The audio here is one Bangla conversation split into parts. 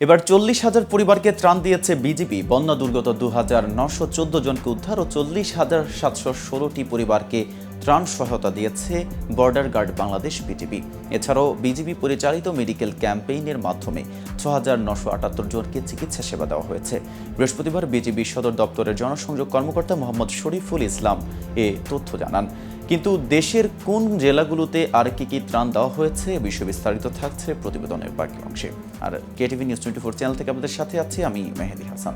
এবার চল্লিশ হাজার পরিবারকে ত্রাণ দিয়েছে বিজেপি। বন্যা দুর্গত দু হাজার নশো চোদ্দ জনকে উদ্ধার ও চল্লিশ হাজার সাতশো ষোলোটি পরিবারকে ত্রাণ সহায়তা দিয়েছে বর্ডার গার্ড বাংলাদেশ বিজেপি। এছাড়াও বিজেপি পরিচালিত মেডিকেল ক্যাম্পেইনের মাধ্যমে ছ হাজার নশো আটাত্তর জনকে চিকিৎসা সেবা দেওয়া হয়েছে। বৃহস্পতিবার বিজেপি সদর দপ্তরের জনসংযোগ কর্মকর্তা মোহাম্মদ শরীফুল ইসলাম এ তথ্য জানান। কিন্তু দেশের কোন জেলাগুলোতে আর কি কি ত্রাণ দেওয়া হয়েছে বিষয় বিস্তারিত থাকছে প্রতিবেদনের বাকি অংশে। আর KTV news twenty four channel থেকে আমাদের সাথে আছি আমি মেহেদি হাসান।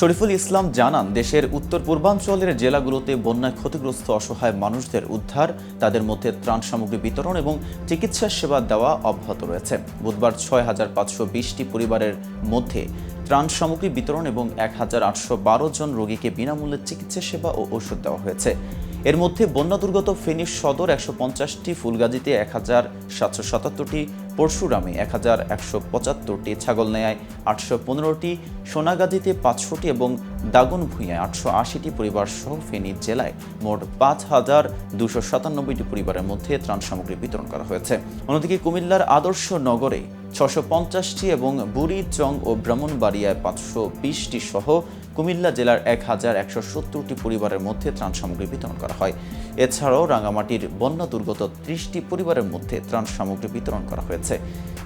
শরীফুল ইসলাম জানান, দেশের উত্তর পূর্বাঞ্চলের জেলাগুলোতে বন্যায় ক্ষতিগ্রস্ত অসহায় মানুষদের উদ্ধার, তাদের মধ্যে ত্রাণ সামগ্রী বিতরণ এবং চিকিৎসা সেবা দেওয়া অব্যাহত রয়েছে। বুধবার ছয় হাজার পাঁচশো বিশটি পরিবারের মধ্যে ত্রাণ সামগ্রী বিতরণ এবং এক হাজার আটশো বারো জন রোগীকে বিনামূল্যে চিকিৎসা সেবা ও ওষুধ দেওয়া হয়েছে। এর মধ্যে বন্যা দুর্গত ফেনীর সদর একশো পঞ্চাশটি, ফুলগাজীতে এক হাজার সাতশো সাতাত্তরটি, পরশুরামে এক হাজার একশো পঁচাত্তরটি, ছাগলনায়ায় আটশো পনেরোটি, সোনাগাজীতে পাঁচশোটি এবং দাগন ভূঁইয়ায় আটশো আশিটি পরিবার সহ ফেনী জেলায় মোট পাঁচ হাজার দুশো সাতানব্বইটি পরিবারের মধ্যে ত্রাণ সামগ্রী বিতরণ করা হয়েছে। অন্যদিকে কুমিল্লার আদর্শ নগরে ছশো পঞ্চাশটি এবং বুড়ি চং ও ব্রাহ্মণবাড়িয়ায় পাঁচশো বিশটি সহ কুমিল্লা জেলার এক হাজার একশো সত্তরটি পরিবারের মধ্যে ত্রাণ সামগ্রী বিতরণ করা হয়। এছাড়াও রাঙামাটির বন্যা দুর্গত ত্রিশটি পরিবারের মধ্যে ত্রাণ সামগ্রী বিতরণ করা হয়েছে।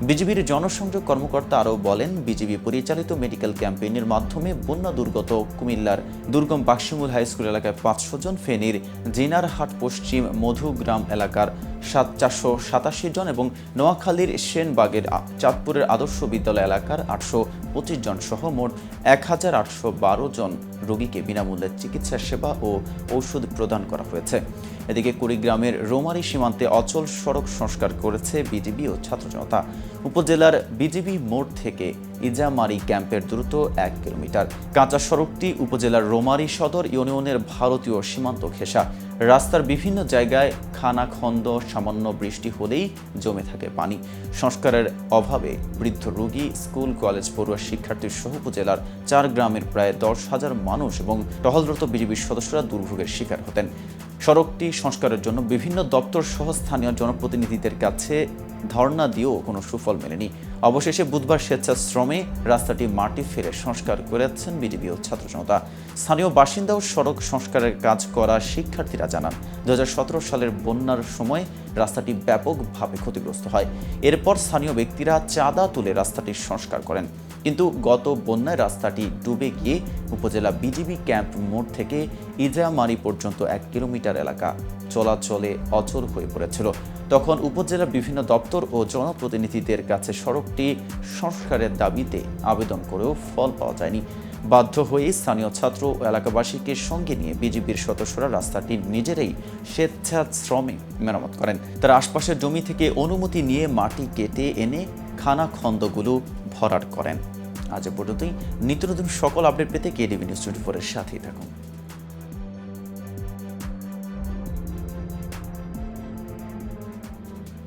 বিজিবির জনসংযোগ কর্মকর্তা আরও বলেন, বিজিবি পরিচালিত মেডিকেল ক্যাম্পেইনের মাধ্যমে বন্যা দুর্গত কুমিল্লার দুর্গম বাক্সিমুল হাইস্কুল এলাকায় পাঁচশো জন ফেনীর জিনারহাট পশ্চিম মধুগ্রাম এলাকার সাত চারশো সাতাশি জন এবং নোয়াখালীর সেনবাগের চাঁদপুরের আদর্শ বিদ্যালয় এলাকার আটশো পঁচিশ জন সহ মোট এক হাজার আটশো বারো জন রোগীকে বিনামূল্যে চিকিৎসা, সেবা ও ঔষধ প্রদান করা হয়েছে। এদিকে কুড়িগ্রামের রোমারি সীমান্তে অচল সড়ক সংস্কার করেছে বিজিবি ও ছাত্র জনতা। উপজেলার বিজিবি মোড় থেকে ইজামারি ক্যাম্পের দ্রুত এক কিলোমিটার। কাঁচা সড়কটি উপজেলার রোমারি সদর ইউনিয়নের ভারতীয় সীমান্ত ঘেঁষা। রাস্তার বিভিন্ন জায়গায় খানাখন্দ সামান্য বৃষ্টি হলেই জমে থাকে পানি। সংস্কারের অভাবে বৃদ্ধ রোগী, স্কুল, কলেজ, পড়ুয়া শিক্ষার্থী সহ উপজেলার চার গ্রামের প্রায় দশ হাজার মানুষ এবং টহলরত বিজিবির সদস্যরা দুর্ভোগের শিকার হতেন। সড়কটি সংস্কারের জন্য বিভিন্ন দপ্তর সহ স্থানীয় জনপ্রতিনিধিদের কাছে ধর্ণা দিয়েও কোনো সুফল মেলেনি। অবশেষে বুধবার স্বেচ্ছাশ্রমে রাস্তাটি মাটি ফেলে সংস্কার করেছেন বিজেপি ও ছাত্র জনতা। স্থানীয় ও সড়ক সংস্কারের কাজ করা শিক্ষার্থীরা জানান দু হাজার সতেরো সালের বন্যার সময় রাস্তাটি ব্যাপকভাবে ক্ষতিগ্রস্ত হয়। এরপর স্থানীয় ব্যক্তিরা চাঁদা তুলে রাস্তাটির সংস্কার করেন। কিন্তু গত বন্যায় রাস্তাটি ডুবে গিয়ে উপজেলা বিজিবি ক্যাম্প মোড় থেকে ইজামারি পর্যন্ত এক কিলোমিটার এলাকা চলাচলে অচল হয়ে পড়েছিল। তখন উপজেলার বিভিন্ন দপ্তর ও জনপ্রতিনিধিদের কাছে সড়কটি সংস্কারের দাবিতে আবেদন করেও ফল পাওয়া যায়নি। বাধ্য হয়ে স্থানীয় ছাত্র ও এলাকাবাসীকে সঙ্গে নিয়ে বিজেপির সদস্যরা রাস্তাটি নিজেরাই স্বেচ্ছাশ্রমে মেরামত করেন। তারা আশপাশের জমি থেকে অনুমতি নিয়ে মাটি কেটে এনে খানাখন্দগুলো ভরাট করেন। আজ পর্যন্তই। নিত্য নতুন সকল আপডেট পেতে কেডিবি নিউজ টোয়েন্টি ফোরের সাথেই থাকুন।